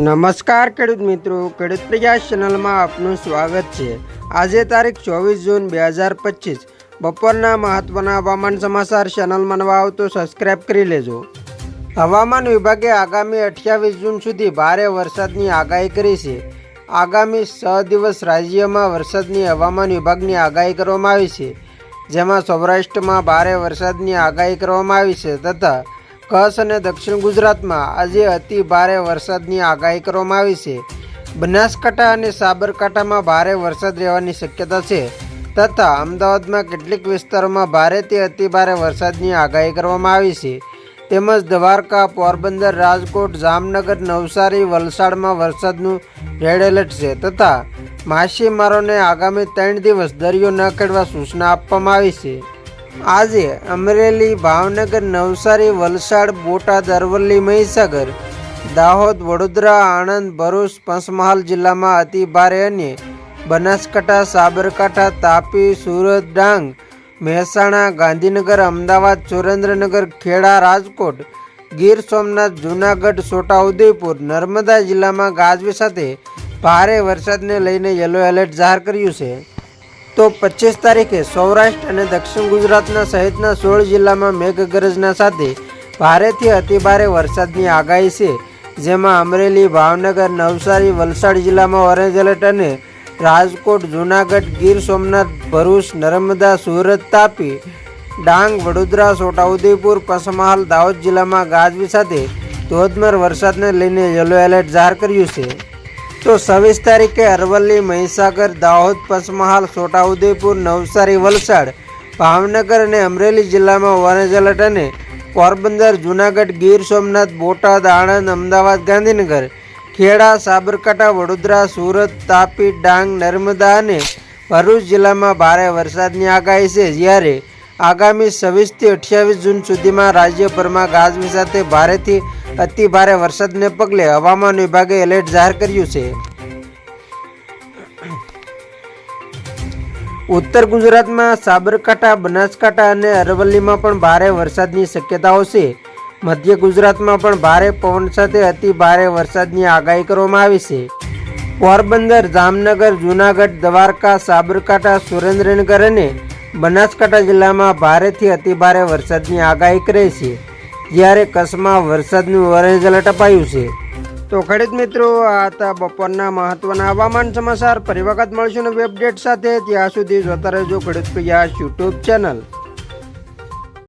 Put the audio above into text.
નમસ્કાર ખેડૂત મિત્રો, ખેડૂત પ્રજા ચેનલમાં આપનું સ્વાગત છે. આજે તારીખ ચોવીસ જૂન બે હજાર પચીસ. બપોરના મહત્વના હવામાન સમાચાર ચેનલમાં નવા આવતો સબસ્ક્રાઈબ કરી લેજો. હવામાન વિભાગે આગામી અઠ્યાવીસ જૂન સુધી ભારે વરસાદની આગાહી કરી છે. આગામી છ દિવસ રાજ્યમાં વરસાદની હવામાન વિભાગની આગાહી કરવામાં આવી છે. જેમાં સૌરાષ્ટ્રમાં ભારે વરસાદની આગાહી કરવામાં આવી છે તથા કચ્છ અને દક્ષિણ ગુજરાતમાં આજે અતિ ભારે વરસાદની આગાહી કરવામાં આવી છે. બનાસકાંઠા અને સાબરકાંઠામાં ભારે વરસાદ રહેવાની શક્યતા છે તથા અમદાવાદમાં કેટલીક વિસ્તારોમાં ભારેથી અતિ ભારે વરસાદની આગાહી કરવામાં આવી છે. તેમજ દ્વારકા, પોરબંદર, રાજકોટ, જામનગર, નવસારી, વલસાડમાં વરસાદનું રેડ એલર્ટ છે તથા માછીમારોને આગામી ત્રણ દિવસ દરિયો ન ખેડવા સૂચના આપવામાં આવી છે. આજે અમરેલી ભાવનગર નવસારી વલસાડ બોટાદ અરવલ્લી મહીસાગર દાહોદ વડોદરા આણંદ ભરૂચ પંચમહાલ જિલ્લામાં અતિ ભારે અને બનાસકાંઠા, સાબરકાંઠા, તાપી, સુરત, ડાંગ, મહેસાણા, ગાંધીનગર, અમદાવાદ, સુરેન્દ્રનગર, ખેડા, રાજકોટ, ગીર સોમનાથ, જૂનાગઢ, છોટાઉદેપુર, નર્મદા જિલ્લામાં ગાજવી સાથે ભારે વરસાદને લઈને યલો એલર્ટ જાહેર કર્યું છે. તો પચીસ તારીખે સૌરાષ્ટ્ર અને દક્ષિણ ગુજરાતના સહિતના સોળ જિલ્લામાં મેઘગર્જના સાથે ભારેથી અતિભારે વરસાદની આગાહી છે, જેમાં અમરેલી, ભાવનગર, નવસારી, વલસાડ જિલ્લામાં ઓરેન્જ એલર્ટ અને રાજકોટ, જૂનાગઢ, ગીર સોમનાથ, ભરૂચ, નર્મદા, સુરત, તાપી, ડાંગ, વડોદરા, છોટાઉદેપુર, પંચમહાલ, દાહોદ જિલ્લામાં ગાજવી સાથે ધોધમાર વરસાદને લઈને યલો એલર્ટ જાહેર કર્યું છે. તો છવ્વીસ તારીખે અરવલ્લી, મહીસાગર, દાહોદ, પંચમહાલ, છોટાઉદેપુર, નવસારી, વલસાડ, ભાવનગર અને અમરેલી જિલ્લામાં ઓરેન્જ એલર્ટ અને પોરબંદર, જૂનાગઢ, ગીર સોમનાથ, બોટાદ, આણંદ, અમદાવાદ, ગાંધીનગર, ખેડા, સાબરકાંઠા, વડોદરા, સુરત, તાપી, ડાંગ, નર્મદા અને ભરૂચ જિલ્લામાં ભારે વરસાદની આગાહી છે. જ્યારે આગામી છવ્વીસથી અઠ્યાવીસ જૂન સુધીમાં રાજ્યભરમાં ગાજવી સાથે ભારેથી અતિ ભારે વરસાદને પગલે હવામાન વિભાગે એલર્ટ જાહેર કર્યું છે. ઉત્તર ગુજરાતમાં સાબરકાંઠા, બનાસકાંઠા અને અરવલ્લીમાં પણ ભારે વરસાદની શક્યતાઓ છે. મધ્ય ગુજરાતમાં પણ ભારે પવન સાથે અતિ ભારે વરસાદની આગાહી કરવામાં આવી છે. પોરબંદર, જામનગર, જૂનાગઢ, દ્વારકા, સાબરકાંઠા, સુરેન્દ્રનગર અને બનાસકાંઠા જિલ્લામાં ભારેથી અતિ ભારે વરસાદની આગાહી કરી છે. જ્યારે કચ્છમાં વરસાદનું ઓરેન્જ એલર્ટ અપાયું છે. તો ખેડૂત મિત્રો, આ હતા બપોરના મહત્વના હવામાન સમાચાર. ફરી વખત મળશું નવી અપડેટ સાથે. ત્યાં સુધી જોતા રહેજો ખેડૂત પ્રયાસ યુટ્યુબ ચેનલ.